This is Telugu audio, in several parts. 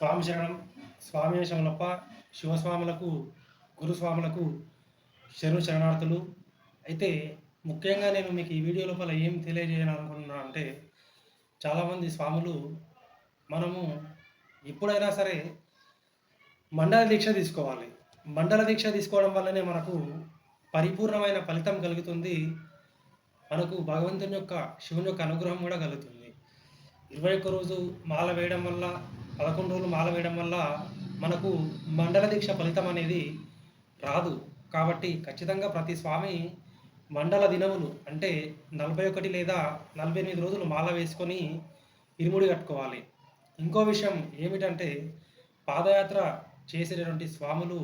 స్వామి శరణం స్వామి శమలప్ప శివస్వాములకు గురుస్వాములకు శరణు శరణార్థులు. అయితే ముఖ్యంగా నేను మీకు ఈ వీడియో లోపల ఏం తెలియజేయాలనుకుంటున్నా అంటే చాలామంది స్వాములు మనము ఎప్పుడైనా సరే మండల దీక్ష తీసుకోవాలి. మండల దీక్ష తీసుకోవడం వల్లనే మనకు పరిపూర్ణమైన ఫలితం కలుగుతుంది. మనకు భగవంతుని యొక్క శివుని యొక్క అనుగ్రహం కూడా కలుగుతుంది. ఇరవై ఒక్క రోజు మాల వేయడం వల్ల పదకొండు రోజులు మాల వేయడం వల్ల మనకు మండల దీక్ష ఫలితం అనేది రాదు. కాబట్టి ఖచ్చితంగా ప్రతి స్వామి మండల దినములు అంటే నలభై ఒకటి లేదా నలభై ఎనిమిది రోజులు మాల వేసుకొని ఇరుముడి కట్టుకోవాలి. ఇంకో విషయం ఏమిటంటే పాదయాత్ర చేసేటటువంటి స్వాములు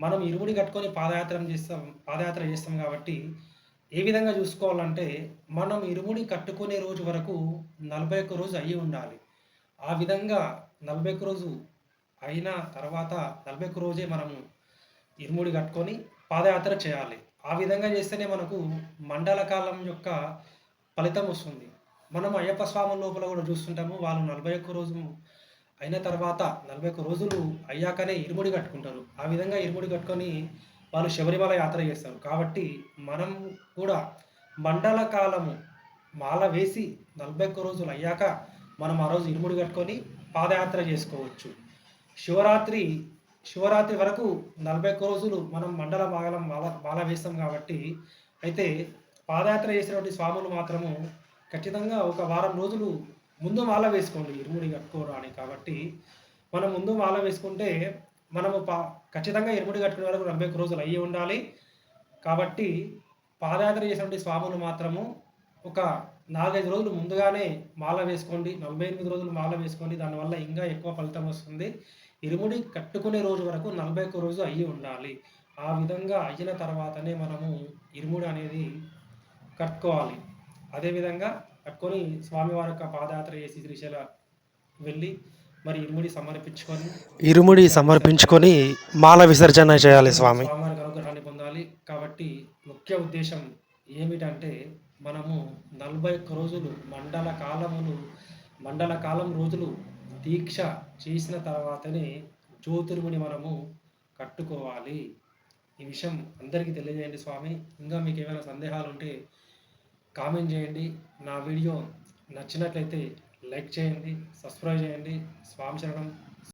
మనం ఇరుముడి కట్టుకొని పాదయాత్ర చేస్తాం పాదయాత్ర చేస్తాం కాబట్టి ఏ విధంగా చూసుకోవాలంటే మనం ఇరుముడి కట్టుకునే రోజు వరకు నలభై ఒక్క రోజు అయ్యి ఉండాలి. ఆ విధంగా నలభై ఒక్క రోజు అయిన తర్వాత నలభై ఒక్క రోజే మనము ఇరుముడి కట్టుకొని పాదయాత్ర చేయాలి. ఆ విధంగా చేస్తేనే మనకు మండల కాలం యొక్క ఫలితం వస్తుంది. మనం అయ్యప్ప స్వామి లోపల కూడా చూస్తుంటాము వాళ్ళు నలభై ఒక్క రోజు అయిన తర్వాత నలభై ఒక్క రోజులు అయ్యాకనే ఇరుముడి కట్టుకుంటారు. ఆ విధంగా ఇరుముడి కట్టుకొని వాళ్ళు శబరిమల యాత్ర చేస్తారు. కాబట్టి మనం కూడా మండల కాలము మాల వేసి నలభై ఒక్క రోజులు అయ్యాక మనం ఆ రోజు ఇరుముడి కట్టుకొని పాదయాత్ర చేసుకోవచ్చు. శివరాత్రి శివరాత్రి వరకు నలభై ఒక్క రోజులు మనం మండల మాగలం మాల మాల వేస్తాం కాబట్టి అయితే పాదయాత్ర చేసినటువంటి స్వాములు మాత్రము ఖచ్చితంగా ఒక వారం రోజులు ముందు మాల వేసుకోండి ఇరుముడి కట్టుకోవడానికి కాబట్టి మనం ముందు మాల వేసుకుంటే మనము పా ఖచ్చితంగా ఇరుముడి కట్టుకునే వరకు నలభై ఒక్క రోజులు అయ్యి ఉండాలి. కాబట్టి పాదయాత్ర చేసినటువంటి స్వాములు మాత్రము ఒక నాలుగైదు రోజులు ముందుగానే మాల వేసుకోండి నలభై ఎనిమిది రోజులు మాల వేసుకోండి దానివల్ల ఇంకా ఎక్కువ ఫలితం వస్తుంది. ఇరుముడి కట్టుకునే రోజు వరకు నలభై ఒక్క రోజు అయ్యి ఉండాలి. ఆ విధంగా అయిన తర్వాతనే మనము ఇరుముడి అనేది కట్టుకోవాలి. అదేవిధంగా కట్టుకొని స్వామివారి యొక్క పాదయాత్ర చేసి శ్రీశైల వెళ్ళి మరి ఇరుముడి సమర్పించుకొని ఇరుముడి సమర్పించుకొని మాల విసర్జన చేయాలి స్వామి. స్వామివారికి అనుగ్రహాన్ని పొందాలి. కాబట్టి ముఖ్య ఉద్దేశం ఏమిటంటే మనము నలభై ఒక్క రోజులు మండల కాలములు మండల కాలం రోజులు దీక్ష చేసిన తర్వాతనే జ్యోతిర్ముని మనము కట్టుకోవాలి. ఈ విషయం అందరికీ తెలియజేయండి స్వామి. ఇంకా మీకు ఏమైనా సందేహాలు ఉంటే కామెంట్ చేయండి. నా వీడియో నచ్చినట్లయితే లైక్ చేయండి సబ్స్క్రైబ్ చేయండి. స్వామి శరణం.